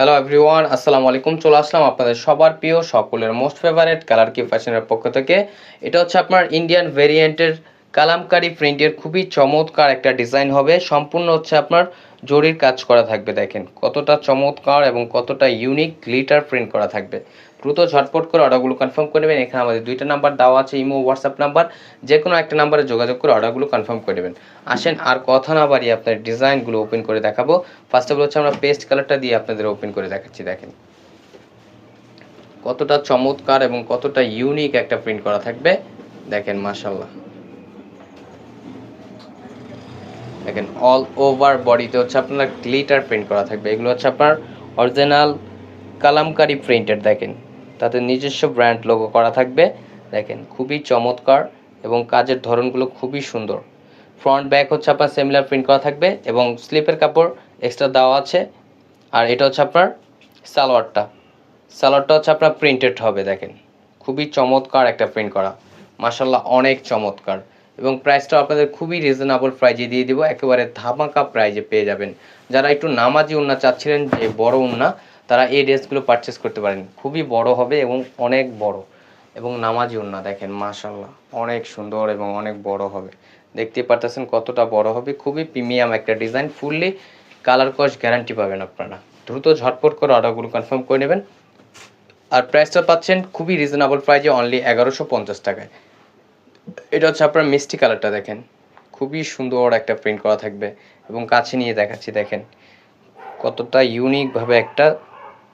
Hello everyone আসসালামু আলাইকুম চলে আসলাম আপনাদের সবার প্রিয়, সকলের মোস্ট ফেভারেট কালার কি ফ্যাশনের পক্ষ থেকে? এটা হচ্ছে আপনার ইন্ডিয়ান ভেরিয়েন্টের কালামকারি প্রিন্টের খুবই চমৎকার একটা ডিজাইন হবে। সম্পূর্ণ হচ্ছে আপনার জরির কাজ করা থাকবে, দেখেন। কতটা চমৎকার এবং কতটা ইউনিক গ্লিটার প্রিন্ট করা থাকবে। দ্রুত ঝটপট করে অর্ডারগুলো কনফার্ম করে নেবেন। এখানে আমাদের দুইটা নাম্বার দেওয়া আছে, ইমো হোয়াটসঅ্যাপ নাম্বার যে কোনো একটা নাম্বারে যোগাযোগ করে অর্ডারগুলো কনফার্ম করে নেবেন। আসেন, আর কথা না বাড়িয়ে আপনার ডিজাইনগুলো ওপেন করে দেখাবো। ফার্স্ট অফ অল হচ্ছে আমরা পেস্ট কালারটা দিয়ে আপনাদের ওপেন করে দেখাচ্ছি, দেখেন। কতটা চমৎকার এবং কতটা ইউনিক একটা প্রিন্ট করা থাকবে। দেখেন মাশাল্লাহ দেখেন অল ওভার বডিতে হচ্ছে আপনার গ্লিটার প্রিন্ট করা থাকবে। এগুলো হচ্ছে আপনার অরিজিনাল কালামকারি প্রিন্টেড দেখেন। তাতে নিজস্ব ব্র্যান্ড লোগো করা থাকবে। দেখেন, খুবই চমৎকার এবং কাজের ধরনগুলো খুবই সুন্দর। ফ্রন্ট ব্যাক হচ্ছে আপনার সিমিলার প্রিন্ট করা থাকবে এবং স্লিপের কাপড় এক্সট্রা দেওয়া আছে। আর এটা হচ্ছে আপনার সালোয়ারটা। সালোয়ারটা হচ্ছে আপনার প্রিন্টেড হবে, দেখেন। খুবই চমৎকার একটা প্রিন্ট করা। মাসাল্লাহ অনেক চমৎকার। এবং প্রাইসটা আপনাদের খুবই রিজনেবল প্রাইজে দিয়ে দিব। একেবারে ধামাকা প্রাইজে পেয়ে যাবেন। যারা একটু নামাজি উন্না চাচ্ছিলেন যে বড় উন্না, তারা এই ড্রেসগুলো পারচেস করতে পারেন। খুবই বড় হবে এবং অনেক বড়। এবং নামাজি উন্না দেখেন মাশাল্লাহ অনেক সুন্দর এবং অনেক বড় হবে। দেখতে পারতেছেন কতটা বড় হবে। খুবই প্রিমিয়াম একটা ডিজাইন ফুললি কালার কস গ্যারান্টি পাবেন আপনারা। দ্রুত ঝটপট করে অর্ডারগুলো কনফার্ম করে নেবেন। আর প্রাইসটা পাচ্ছেন খুবই রিজনেবল প্রাইজে অনলি এগারোশো পঞ্চাশ টাকায়। এটা হচ্ছে আপনার মিষ্টি কালারটা দেখেন। খুবই সুন্দর একটা প্রিন্ট করা থাকবে এবং কাছে নিয়ে দেখাচ্ছি, দেখেন। কতটা ইউনিকভাবে একটা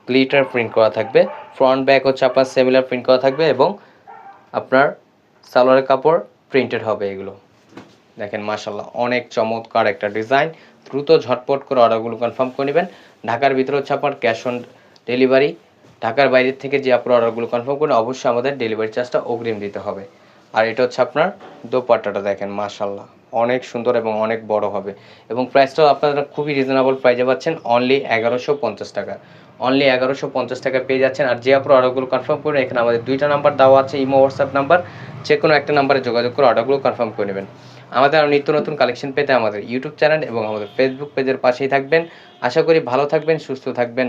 গ্লিটার প্রিন্ট করা থাকবে। ফ্রন্ট ব্যাক হচ্ছে আপনার সিমিলার প্রিন্ট করা থাকবে এবং আপনার সালোয়ারের কাপড় প্রিন্টেড হবে এগুলো। দেখেন মাশাল্লাহ অনেক চমৎকার একটা ডিজাইন দ্রুত ঝটপট করে অর্ডারগুলো কনফার্ম করে নেবেন। ঢাকার ভিতরে হচ্ছে আপনার ক্যাশ অন ডেলিভারি ঢাকার বাইরের থেকে যে আপনার অর্ডারগুলো কনফার্ম করেন অবশ্যই আমাদের ডেলিভারি চার্জটা অগ্রিম দিতে হবে। আর এটা হচ্ছে আপনার দোপাট্টাটা দেখেন মাশাল্লাহ অনেক সুন্দর এবং অনেক বড় হবে। এবং প্রাইসটাও আপনারা খুবই রিজনেবল প্রাইজে পাচ্ছেন অনলি এগারোশো পঞ্চাশ টাকা। অনলি এগারোশো পঞ্চাশ টাকা পেয়ে যাচ্ছেন। আর যে আপনার অর্ডারগুলো কনফার্ম করবেন এখানে আমাদের দুইটা নাম্বার দেওয়া আছে, ইমো হোয়াটসঅ্যাপ নাম্বার যে কোনো একটা নাম্বারে যোগাযোগ করে অর্ডারগুলো কনফার্ম করে নেবেন। আমাদের আরও নিত্য নতুন কালেকশন পেতে আমাদের ইউটিউব চ্যানেল এবং আমাদের ফেসবুক পেজের পাশেই থাকবেন। আশা করি ভালো থাকবেন, সুস্থ থাকবেন।